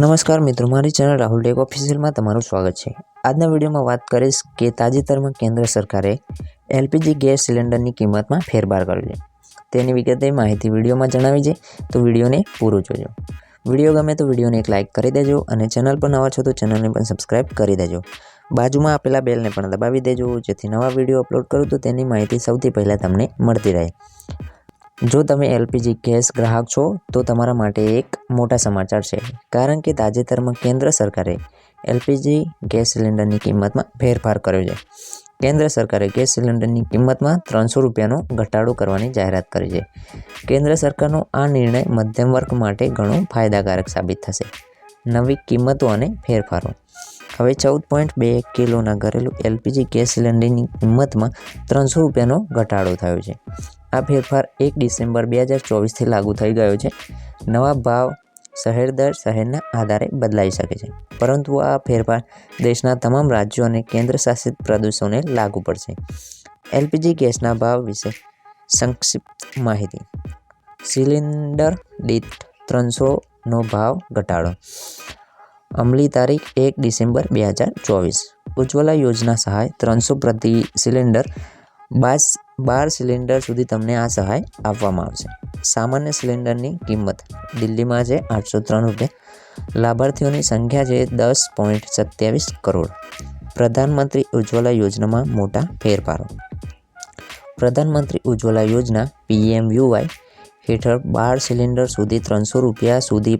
નમસ્કાર મિત્રો, મારી ચેનલ રાહુલ ડેક ઓફિશિયલમાં તમારું સ્વાગત છે. આજના વિડીયોમાં વાત કરીશ કે તાજેતરમાં કેન્દ્ર સરકારે એલપીજી ગેસ સિલિન્ડરની કિંમતમાં ફેરફાર કર્યો છે. તેની વિગતે માહિતી વિડીયોમાં જણાવી છે, તો વિડીયોને પૂરો જોજો. વીડિયો ગમે તો વિડીયોને એક લાઇક કરી દેજો અને ચેનલ પર નવા છો તો ચેનલને પણ સબસ્ક્રાઇબ કરી દેજો. બાજુમાં આપેલા બેલને પણ દબાવી દેજો, જેથી નવા વીડિયો અપલોડ કરું તો તેની માહિતી સૌથી પહેલાં તમને મળતી રહે. જો તમે એલપીજી ગેસ ગ્રાહક છો, તો તમારા માટે એક મોટા સમાચાર છે. કારણ કે તાજેતરમાં કેન્દ્ર સરકારે એલપીજી ગેસ સિલિન્ડરની કિંમતમાં ફેરફાર કર્યો છે. કેન્દ્ર સરકારે ગેસ સિલિન્ડરની કિંમતમાં ત્રણસો રૂપિયાનો ઘટાડો કરવાની જાહેરાત કરી છે. કેન્દ્ર સરકારનો આ નિર્ણય મધ્યમ વર્ગ માટે ઘણો ફાયદાકારક સાબિત થશે. નવી કિંમતો અને ફેરફારો. હવે ચૌદ પોઈન્ટ બે કિલોના ઘરેલું એલપીજી ગેસ સિલિન્ડરની કિંમતમાં ત્રણસો રૂપિયાનો ઘટાડો થયો છે. આ ફેરફાર એક ડિસેમ્બર બે હજાર ચોવીસથી લાગુ થઈ ગયો છે. નવા ભાવ શહેર દર શહેરના આધારે બદલાઈ શકે છે. પરંતુ આ ફેરફાર દેશના તમામ રાજ્યો અને કેન્દ્ર શાસિત પ્રદેશોને લાગુ પડશે. એલપીજી ગેસના ભાવ વિશે સંક્ષિપ્ત માહિતી. સિલિન્ડર દીઠ ત્રણસોનો ભાવ ઘટાડો. અમલી તારીખ એક ડિસેમ્બર બે હજાર ચોવીસ. ઉજ્જવલા યોજના સહાય ત્રણસો પ્રતિ સિલિન્ડર બાસ બાર સિલિન્ડર સુધી તમને આ સહાય આપવામાં આવશે. સામાન્ય સિલિન્ડરની કિંમત દિલ્હીમાં છે આઠસો ત્રણ રૂપિયા. લાભાર્થીઓની સંખ્યા છે દસ પોઈન્ટ સત્યાવીસ કરોડ. પ્રધાનમંત્રી ઉજ્જવલા યોજનામાં મોટા ફેરફારો. પ્રધાનમંત્રી ઉજ્જવલા યોજના પીએમયુવાય હેઠળ બાર સિલિન્ડર સુધી ત્રણસો રૂપિયા સુધી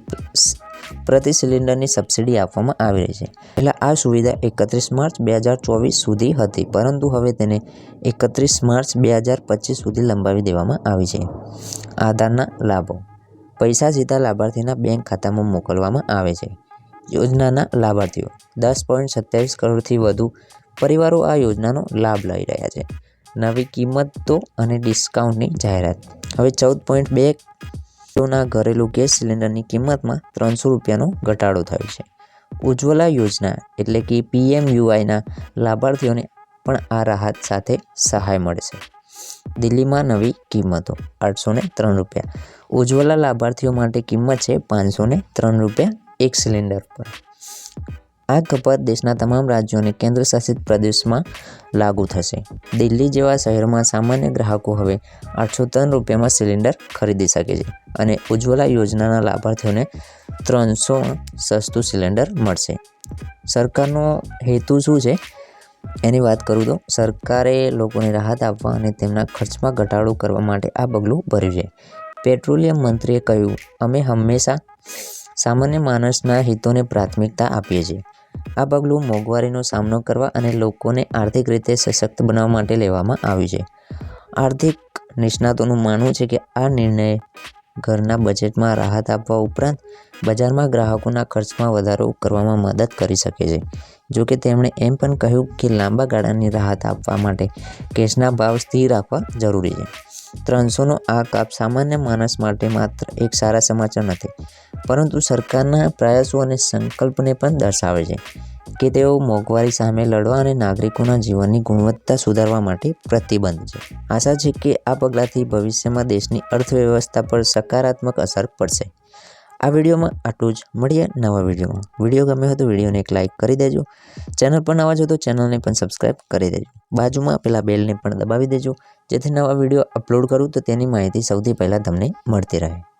પ્રતિ સિલિન્ડરની સબસિડી આપવામાં આવી રહી છે. પહેલાં આ સુવિધા એકત્રીસ માર્ચ બે હજાર ચોવીસ સુધી હતી, પરંતુ હવે તેને એકત્રીસ માર્ચ બે હજાર પચીસ સુધી લંબાવી દેવામાં આવી છે. આધારના લાભો. પૈસા સીધા લાભાર્થીના બેંક ખાતામાં મોકલવામાં આવે છે. યોજનાના લાભાર્થીઓ. દસ પોઈન્ટ સત્યાવીસ કરોડથી વધુ પરિવારો આ યોજનાનો લાભ લઈ રહ્યા છે. નવી કિંમતો અને ડિસ્કાઉન્ટની જાહેરાત. હવે ચૌદ પોઈન્ટ બે કિલોના ઘરેલું ગેસ સિલિન્ડરની કિંમતમાં ત્રણસો રૂપિયાનો ઘટાડો થયો છે. ઉજ્જવલા યોજના એટલે કે પીએમયુઆઈના લાભાર્થીઓને પણ આ રાહત સાથે સહાય મળશે. દિલ્હીમાં નવી કિંમતો આઠસો ને ત્રણ રૂપિયા. ઉજ્જવલા લાભાર્થીઓ માટે કિંમત છે પાંચસો ત્રણ રૂપિયા એક સિલિન્ડર પર. આ કપાત દેશના તમામ રાજ્યો અને કેન્દ્રશાસિત પ્રદેશમાં લાગુ થશે. દિલ્હી જેવા શહેરમાં સામાન્ય ગ્રાહકો હવે આઠસો ત્રણ રૂપિયામાં સિલિન્ડર ખરીદી શકે છે અને ઉજ્જવલા યોજનાના લાભાર્થીઓને ત્રણસો સસ્તું સિલિન્ડર મળશે. સરકારનો હેતુ શું છે? એની વાત કરું તો સરકારે લોકોને રાહત આપવા અને તેમના ખર્ચમાં ઘટાડો કરવા માટે આ પગલું ભર્યું છે. પેટ્રોલિયમ મંત્રીએ કહ્યું, અમે હંમેશા સામાન્ય માણસના હિતોને પ્રાથમિકતા આપીએ છીએ. આ પગલું મોંઘવારીનો સામનો કરવા અને લોકોને આર્થિક રીતે સશક્ત બનાવવા માટે લેવામાં આવ્યું છે. આર્થિક નિષ્ણાતોનું માનવું છે કે આ નિર્ણય ઘરના બજેટમાં રાહત આપવા ઉપરાંત બજારમાં ગ્રાહકોના ખર્ચમાં વધારો કરવામાં મદદ કરી શકે છે. જો કે તેમણે એમ પણ કહ્યું કે લાંબા ગાળાની રાહત આપવા માટે કેશના ભાવ સ્થિર રાખવા જરૂરી છે. ત્રણસોનો આ કાપ સામાન્ય માણસ માટે માત્ર એક સારા સમાચાર નથી. પરંતુ સરકારના પ્રયાસો અને સંકલ્પને પણ દર્શાવે છે કે તેઓ મોંઘવારી સામે લડવા અને નાગરિકોના જીવનની ગુણવત્તા સુધારવા માટે પ્રતિબદ્ધ છે. આશા છે કે આ પગલાંથી ભવિષ્યમાં દેશની અર્થવ્યવસ્થા પર સકારાત્મક અસર પડશે. આ વિડીયોમાં આટલું જ. મળીએ નવા વિડીયોમાં. વીડિયો ગમે હોય તો વિડીયોને એક લાઇક કરી દેજો. ચેનલ પર નવા છો તો ચેનલને પણ સબસ્ક્રાઈબ કરી દેજો. બાજુમાં પેલા બેલને પણ દબાવી દેજો, જેથી નવા વીડિયો અપલોડ કરું તો તેની માહિતી સૌથી પહેલાં તમને મળતી રહે.